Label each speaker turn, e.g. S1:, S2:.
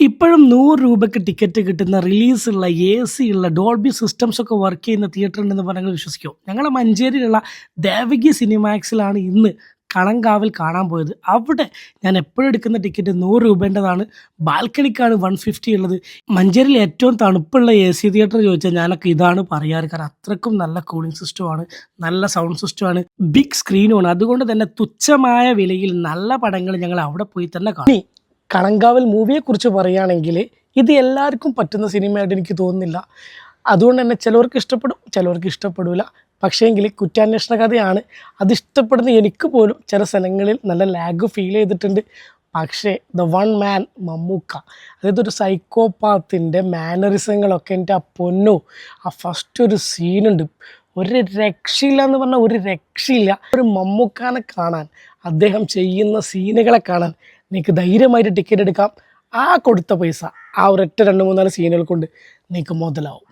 S1: ഇപ്പോഴും നൂറ് രൂപയ്ക്ക് ടിക്കറ്റ് കിട്ടുന്ന റിലീസുള്ള എ സി ഉള്ള ഡോൾബി സിസ്റ്റംസ് ഒക്കെ വർക്ക് ചെയ്യുന്ന തിയേറ്റർ ഉണ്ടെന്ന് പറഞ്ഞാൽ വിശ്വസിക്കുമോ ഞങ്ങളെ മഞ്ചേരിയിലുള്ള ദേവകി സിനിമാക്സിലാണ് ഇന്ന് കളങ്കാവിൽ കാണാൻ പോയത്. അവിടെ ഞാൻ എപ്പോഴും എടുക്കുന്ന ടിക്കറ്റ് നൂറ് രൂപേന്റെതാണ്. ബാൽക്കണിക്കാണ് വൺ ഫിഫ്റ്റി ഉള്ളത്. മഞ്ചേരിയിൽ ഏറ്റവും തണുപ്പുള്ള എ സി തിയേറ്റർ ചോദിച്ചാൽ ഞാനൊക്കെ ഇതാണ് പറയാറ്. കാരണം അത്രക്കും നല്ല കൂളിംഗ് സിസ്റ്റമാണ് നല്ല സൗണ്ട് സിസ്റ്റമാണ് ബിഗ് സ്ക്രീനുമാണ് അതുകൊണ്ട് തന്നെ തുച്ഛമായ വിലയിൽ നല്ല പടങ്ങൾ ഞങ്ങൾ അവിടെ പോയി തന്നെ കാണും. ഇനി കളങ്കാവൽ മൂവിയെക്കുറിച്ച് പറയുകയാണെങ്കിൽ ഇത് എല്ലാവർക്കും പറ്റുന്ന സിനിമയായിട്ട് എനിക്ക് തോന്നുന്നില്ല. അതുകൊണ്ട് തന്നെ ചിലവർക്ക് ഇഷ്ടപ്പെടും ചിലവർക്ക് ഇഷ്ടപ്പെടില്ല പക്ഷേങ്കിൽ കുറ്റാന്വേഷണ കഥയാണ്. അത് ഇഷ്ടപ്പെടുന്ന എനിക്ക് പോലും ചില സ്ഥലങ്ങളിൽ നല്ല ലാഗ് ഫീൽ ചെയ്തിട്ടുണ്ട്. പക്ഷേ ദ വൺ മാൻ മമ്മൂക്ക. അതായത് ഒരു സൈക്കോപാത്തിന്റെ മാനറിസങ്ങളൊക്കെ എന്റെ ആ പൊന്നു ആ ഫസ്റ്റ് ഒരു സീനുണ്ട് ഒരു രക്ഷയില്ല എന്ന് പറഞ്ഞാൽ ഒരു രക്ഷയില്ല. ഒരു മമ്മൂക്കാനെ കാണാൻ അദ്ദേഹം ചെയ്യുന്ന സീനുകളെ കാണാൻ നിങ്ങൾക്ക് ധൈര്യമായിട്ട് ടിക്കറ്റ് എടുക്കാം. ആ കൊടുത്ത പൈസ ആ ഒരൊറ്റ രണ്ട് മൂന്നാൽ സീനുകൾ കൊണ്ട് നിങ്ങൾക്ക് മുതലാവും.